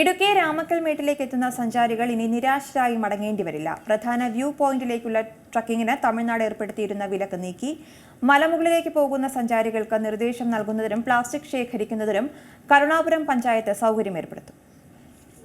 ഇടുക്കി രാമക്കൽമേട്ടിലേക്ക് എത്തുന്ന സഞ്ചാരികൾ ഇനി നിരാശരായി മടങ്ങേണ്ടി വരില്ല. പ്രധാന വ്യൂ പോയിന്റിലേക്കുള്ള ട്രക്കിങ്ങിന് തമിഴ്നാട് ഏർപ്പെടുത്തിയിരുന്ന വിലക്ക് നീക്കി. മലമുകളിലേക്ക് പോകുന്ന സഞ്ചാരികൾക്ക് നിർദ്ദേശം നൽകുന്നതിനും പ്ലാസ്റ്റിക് ശേഖരിക്കുന്നതിനും കരുണാപുരം പഞ്ചായത്ത് സൗകര്യം ഏർപ്പെടുത്തും.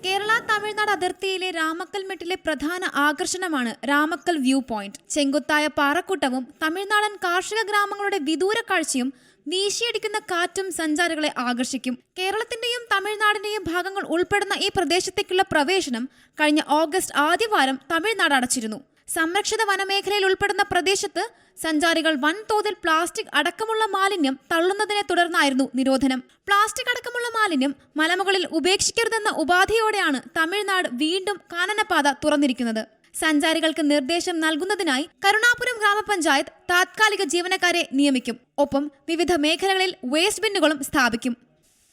കേരള തമിഴ്നാട് അതിർത്തിയിലെ രാമക്കൽമെട്ടിലെ പ്രധാന ആകർഷണമാണ് രാമക്കൽ വ്യൂ പോയിന്റ്. ചെങ്കുത്തായ പാറക്കൂട്ടവും തമിഴ്നാടൻ കാർഷിക ഗ്രാമങ്ങളുടെ വിദൂര കാഴ്ചയും വീശിയടിക്കുന്ന കാറ്റും സഞ്ചാരികളെ ആകർഷിക്കും. കേരളത്തിന്റെയും തമിഴ്നാടിന്റെയും ഭാഗങ്ങൾ ഉൾപ്പെടുന്ന ഈ പ്രദേശത്തേക്കുള്ള പ്രവേശനം കഴിഞ്ഞ ഓഗസ്റ്റ് ആദ്യവാരം തമിഴ്നാട് അടച്ചിരുന്നു. സംരക്ഷിത വനമേഖലയിൽ ഉൾപ്പെടുന്ന പ്രദേശത്ത് സഞ്ചാരികൾ വൻതോതിൽ പ്ലാസ്റ്റിക് അടക്കമുള്ള മാലിന്യം തള്ളുന്നതിനെ തുടർന്നായിരുന്നു നിരോധനം. പ്ലാസ്റ്റിക് അടക്കമുള്ള മാലിന്യം മലമുകളിൽ ഉപേക്ഷിക്കരുതെന്ന ഉപാധിയോടെയാണ് തമിഴ്നാട് വീണ്ടും കാനനപാത തുറന്നിരിക്കുന്നത്. സഞ്ചാരികൾക്ക് നിർദ്ദേശം നൽകുന്നതിനായി കരുണാപുരം ഗ്രാമപഞ്ചായത്ത് താത്കാലിക ജീവനക്കാരെ നിയമിക്കും. ഒപ്പം വിവിധ മേഖലകളിൽ വേസ്റ്റ് ബിന്നുകളും സ്ഥാപിക്കും.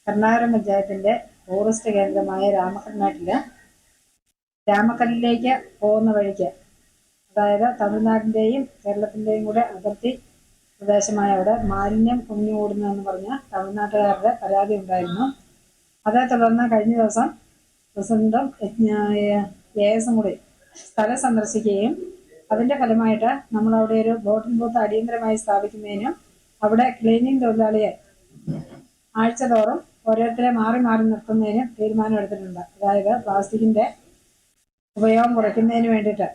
കർണാടക പഞ്ചായത്തിന്റെ ഫോറസ്റ്റ് കേന്ദ്രമായ രാമക്കൽനാട്ടിൽ രാമക്കല്ലിലേക്ക് പോകുന്ന വഴിക്ക് അതായത് തമിഴ്നാടിന്റെയും കേരളത്തിന്റെയും കൂടെ അതിർത്തി പ്രദേശമായ അവിടെ മാലിന്യം കുമിഞ്ഞുകൂടുന്നു എന്ന് പറഞ്ഞ തമിഴ്നാട്ടുകാരുടെ പരാതി ഉണ്ടായിരുന്നു. അതേ തുടർന്ന് കഴിഞ്ഞ ദിവസം പ്രസിഡന്റും എ എസും കൂടി സ്ഥലം സന്ദർശിക്കുകയും അതിന്റെ ഫലമായിട്ട് നമ്മൾ അവിടെ ഒരു ബോട്ടിൽ ബൂത്ത് അടിയന്തരമായി സ്ഥാപിക്കുന്നതിനും അവിടെ ക്ലീനിങ് തൊഴിലാളിയെ ആഴ്ചതോറും ഓരോരുത്തരെ മാറി മാറി നിർത്തുന്നതിനും തീരുമാനമെടുത്തിട്ടുണ്ട് അതായത് പ്ലാസ്റ്റിക്കിന്റെ ഉപയോഗം കുറയ്ക്കുന്നതിന് വേണ്ടിയിട്ട്.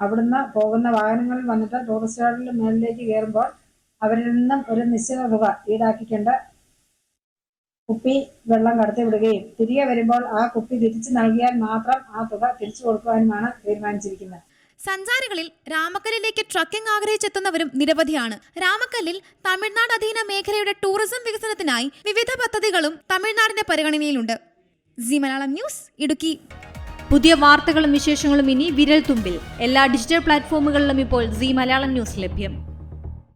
അവിടുന്ന് പോകുന്ന വാഹനങ്ങളിൽ വന്നിട്ട് ടൂറിസ്റ്റുകാരുടെ മേളിലേക്ക് കയറുമ്പോൾ അവരിൽ നിന്നും ഒരു നിശ്ചിത തുക ഈടാക്കിക്കൊണ്ട് കുപ്പി വെള്ളം കടത്തി വിടുകയും തിരികെ വരുമ്പോൾ ആ കുപ്പി തിരിച്ചു നൽകിയാൽ മാത്രം ആ തുക തിരിച്ചു കൊടുക്കുവാനുമാണ് തീരുമാനിച്ചിരിക്കുന്നത്. സഞ്ചാരികളിൽ രാമക്കല്ലിലേക്ക് ട്രക്കിംഗ് ആഗ്രഹിച്ചെത്തുന്നവരും നിരവധിയാണ്. രാമക്കല്ലിൽ തമിഴ്നാട് അധീന മേഖലയുടെ ടൂറിസം വികസനത്തിനായി വിവിധ പദ്ധതികളും തമിഴ്നാടിന്റെ പരിഗണനയിലുണ്ട്. C Malayalam news Idukki. പുതിയ വാർത്തകളും വിശേഷങ്ങളും ഇനി വിരൽ തുമ്പിൽ എല്ലാ ഡിജിറ്റൽ പ്ലാറ്റ്ഫോമുകളിലും ഇപ്പോൾ സി മലയാളം ന്യൂസ് ലഭ്യം.